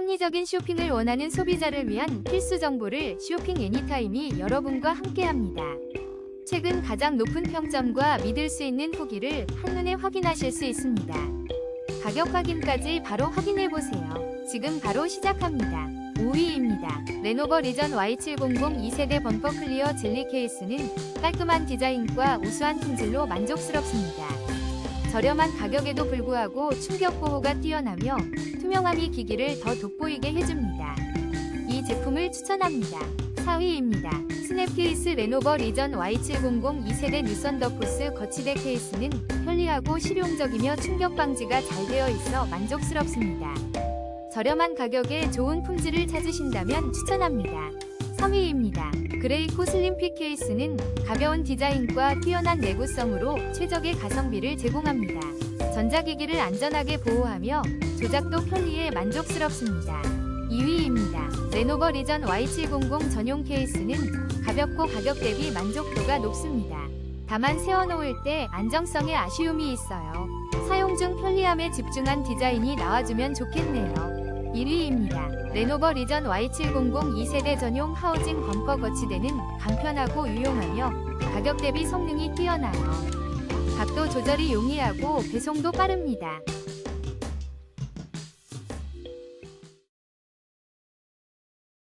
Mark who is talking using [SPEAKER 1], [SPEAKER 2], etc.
[SPEAKER 1] 합리적인 쇼핑을 원하는 소비자를 위한 필수 정보를 쇼핑 애니타임이 여러분과 함께합니다. 최근 가장 높은 평점과 믿을 수 있는 후기를 한눈에 확인하실 수 있습니다. 가격 확인까지 바로 확인해 보세요. 지금 바로 시작합니다. 5위입니다. 레노버 리전 Y700 2세대 범퍼 클리어 젤리 케이스는 깔끔한 디자인과 우수한 품질로 만족스럽습니다. 저렴한 가격에도 불구하고 충격 보호가 뛰어나며 투명함이 기기를 더 돋보이게 해줍니다. 이 제품을 추천합니다. 4위입니다. 스냅 케이스 레노버 리전 Y700 2세대 뉴선더포스 거치대 케이스는 편리하고 실용적이며 충격 방지가 잘 되어 있어 만족스럽습니다. 저렴한 가격에 좋은 품질을 찾으신다면 추천합니다. 3위입니다. 그레이 코 슬림핏 케이스는 가벼운 디자인과 뛰어난 내구성으로 최적의 가성비를 제공합니다. 전자기기를 안전하게 보호하며 조작도 편리해 만족스럽습니다. 2위입니다. 레노버 리전 Y700 전용 케이스는 가볍고 가격 대비 만족도가 높습니다. 다만 세워놓을 때 안정성에 아쉬움이 있어요. 사용 중 편리함에 집중한 디자인이 나와주면 좋겠네요. 1위입니다. 레노버 리전 Y700 2세대 전용 하우징 범퍼 거치대는 간편하고 유용하며 가격 대비 성능이 뛰어나요. 각도 조절이 용이하고 배송도 빠릅니다.